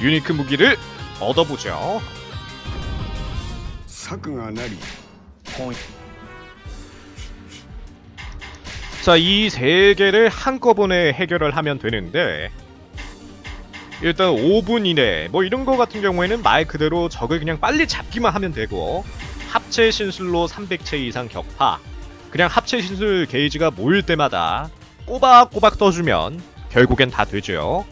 유니크 무기를 얻어보죠. 사그가 나리. 자, 이 세 개를 한꺼번에 해결을 하면 되는데 일단 5분 이내 뭐 이런 거 같은 경우에는 말 그대로 적을 그냥 빨리 잡기만 하면 되고 합체 신술로 300채 이상 격파 그냥 합체 신술 게이지가 모일 때마다 꼬박꼬박 떠주면 결국엔 다 되죠.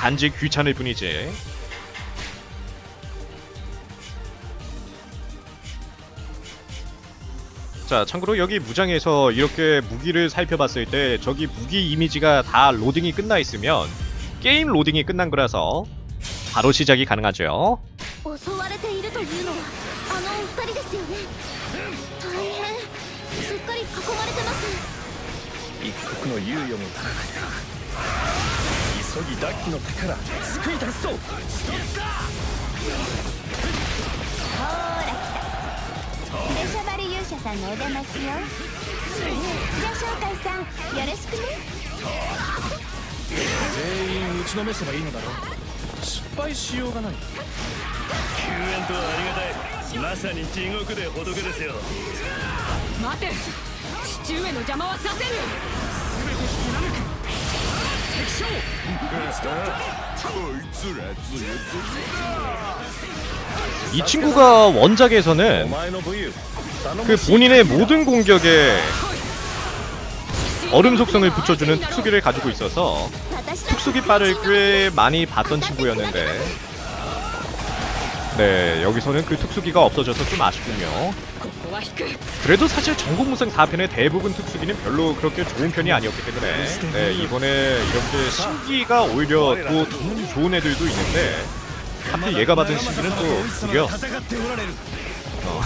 단지 귀찮을 뿐이지. 자, 참고로 여기 무장에서 이렇게 무기를 살펴봤을 때 저기 무기 이미지가 다 로딩이 끝나 있으면 게임 로딩이 끝난 거라서 바로 시작이 가능하죠. 急ぎダッキの手から救い出すぞほーら来た。出しゃばり勇者さんのお出ましよ。じゃあ紹介さんよろしくね。全員打ちのめせばいいのだろ失敗しようがない。救援とはありがたい。まさに地獄で仏ですよ。待て。父上の邪魔はさせぬ 이 친구가 원작에서는 그 본인의 모든 공격에 얼음 속성을 붙여주는 특수기를 가지고 있어서 특수기 빠를 꽤 많이 봤던 친구였는데 네, 여기서는 그 특수기가 없어져서 좀 아쉽군요. 그래도 사실 전국무상 4편의 대부분 특수기는 별로 그렇게 좋은 편이 아니었기 때문에 네, 이번에 이렇게 신기가 오히려 또 좋은 애들도 있는데 하필 얘가 받은 신기는 또 구려. 어.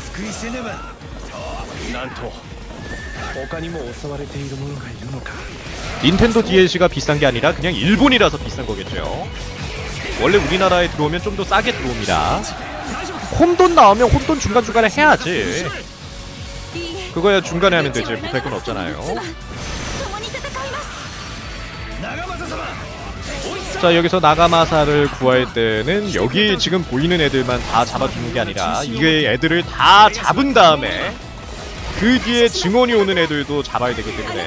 닌텐도 DLC가 비싼 게 아니라 그냥 일본이라서 비싼 거겠죠. 원래 우리나라에 들어오면 좀 더 싸게 들어옵니다. 혼돈 나오면 혼돈 중간중간에 해야지. 그거야 중간에 하면 되지. 못할 건 없잖아요. 자 여기서 나가마사를 구할 때는 여기 지금 보이는 애들만 다 잡아주는 게 아니라 이게 애들을 다 잡은 다음에 그 뒤에 증원이 오는 애들도 잡아야 되기 때문에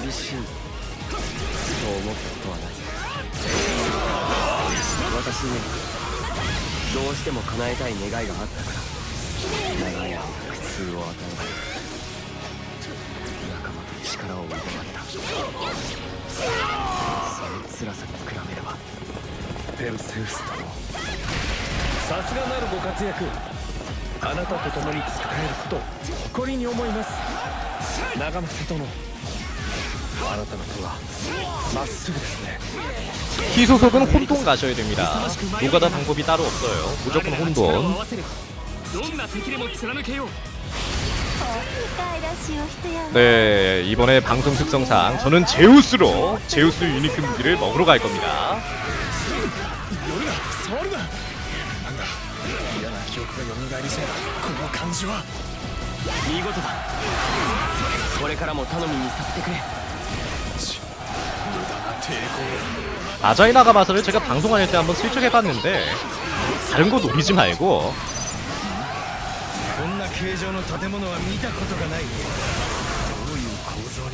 厳しいと思ったことはない私にはどうしても叶えたい願いがあったから。長い苦痛を与えられ仲間と力を奪われたその辛さに比べればペルセウス殿さすがなるご活躍あなたと共に戦えることを誇りに思います。長政殿あなたの手はまっすぐですね 희소속은 혼돈 가셔야 됩니다 노가다 방법이 따로 없어요 무조건 혼돈 どんな敵でも貫けよう深いらしいお人や 네 이번에 방송 특성상 저는 제우스로 제우스 유니크 무기를 먹으러 갈 겁니다 夜が触るななんだ嫌な記憶が蘇りそうだこの感じは見事だこれからも頼みにさせてくれ無駄な抵抗 아, 아자이나가 마사를 제가 방송할 때 한번 슬쩍 해봤는데 다른 거 노리지 말고.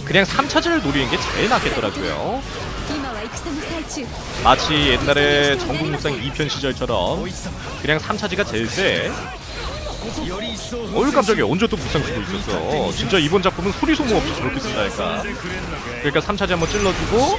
그냥 3차진을 노리는 게 제일 낫겠더라고요. 마치 옛날에 전국무상 2편 시절처럼 그냥 3차지가 제일 세. 어유 깜짝이야. 언제 또 무상 쓰고 있었어? 진짜 이번 작품은 소리소모 없이 저렇게 쓴다니까. 그러니까 3차지 한번 찔러주고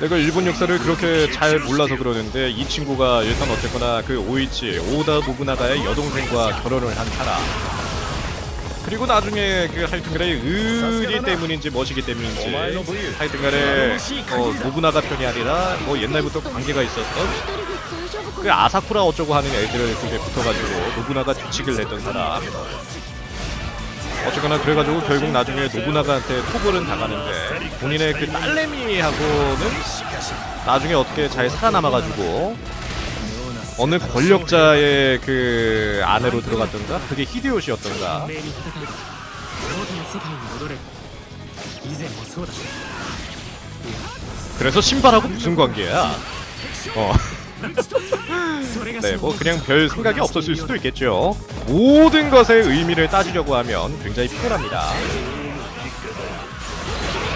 내가 일본 역사를 그렇게 잘 몰라서 그러는데 이 친구가 일단 어쨌거나 그 오이치 오다 노부나가의 여동생과 결혼을 한 사람. 그리고 나중에 그 하여튼간에 의리 때문인지 뭐시기 때문인지 하여튼간에 어, 노부나가 편이 아니라 뭐 옛날부터 관계가 있었던 그 아사쿠라 어쩌고 하는 애들 그게 붙어가지고 노부나가 뒤치기를 했던 사람 어쨌거나 그래가지고 결국 나중에 노부나가한테 토벌은 당하는데 본인의 그 딸내미하고는 나중에 어떻게 잘 살아남아가지고 어느 권력자의 그 아내로 들어갔던가? 그게 히데요시였던가? 그래서 신발하고 무슨 관계야? 어. 네, 뭐 그냥 별 생각이 없었을 수도 있겠죠. 모든 것의 의미를 따지려고 하면 굉장히 피곤합니다.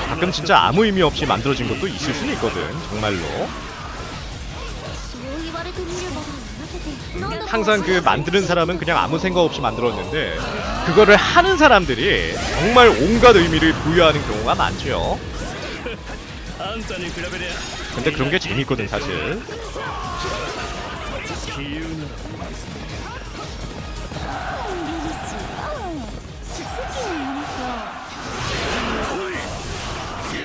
가끔 진짜 아무 의미 없이 만들어진 것도 있을 수는 있거든, 정말로. 항상 그 만드는 사람은 그냥 아무 생각 없이 만들었는데 그거를 하는 사람들이 정말 온갖 의미를 부여하는 경우가 많죠. 근데 그런 게 재밌거든 사실. 기운은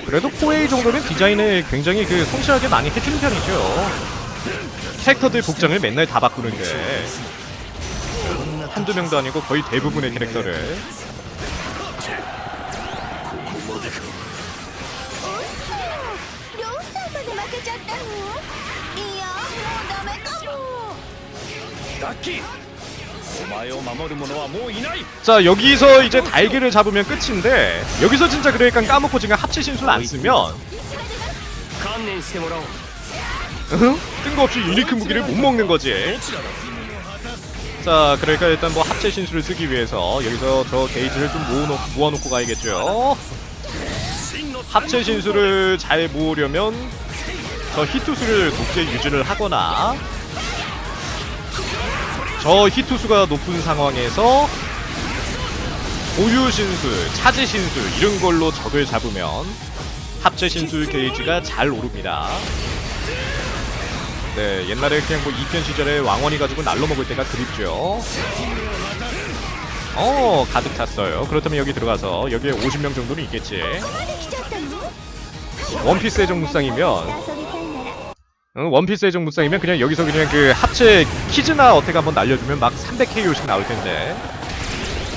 그래도 포에이 정도면 디자인을 굉장히 그 성실하게 많이 해주는 편이죠. 캐릭터들 복장을 맨날 다 바꾸는데 한두 명도 아니고 거의 대부분의 캐릭터를 자 여기서 이제 달기를 잡으면 끝인데 여기서 진짜 그러니까 까먹고 지금 합체 신술 안 쓰면. 응? 뜬금없이 유니크 무기를 못 먹는 거지. 자 그러니까 일단 뭐 합체 신술을 쓰기 위해서 여기서 저 게이지를 좀 모아놓, 모아놓고 가야겠죠. 합체 신술을 잘 모으려면 저 히투수를 높게 유지를 하거나 저 히투수가 높은 상황에서 고유 신술, 차지 신술 이런 걸로 적을 잡으면 합체 신술 게이지가 잘 오릅니다. 네, 옛날에 그냥 뭐 2편 시절에 왕원이 가지고 날로 먹을 때가 그립죠. 어, 가득 찼어요. 그렇다면 여기 들어가서 여기에 50명 정도는 있겠지. 원피스의 정상이면 원피스의 정무상이면 그냥 여기서 그냥 그 합체 키즈나 어택 한번 날려주면 막 300KO씩 나올 텐데.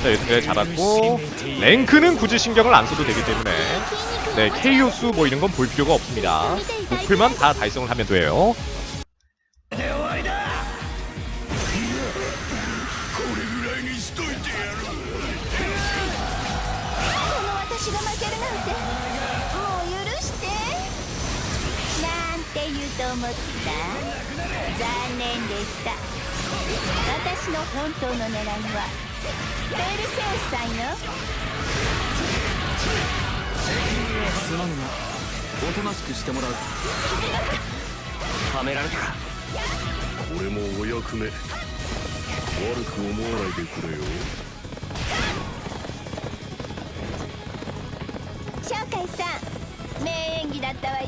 자, 이렇게 잡았고 랭크는 굳이 신경을 안 써도 되기 때문에 네 KO 수 뭐 이런 건 볼 필요가 없습니다. 목표만 다 달성을 하면 돼요. と思った？残念でした。私の本当の狙いはペルセウスさんよ。すまぬがおとなしくしてもらう。はめられたか。これもお役目。悪く思わないでくれよ。紹介さん名演技だったわよ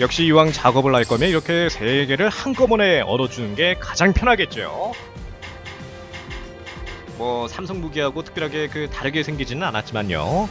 역시 이왕 작업을 할 거면 이렇게 세 개를 한꺼번에 얻어주는 게 가장 편하겠죠. 뭐 삼성 무기하고 특별하게 그 다르게 생기지는 않았지만요.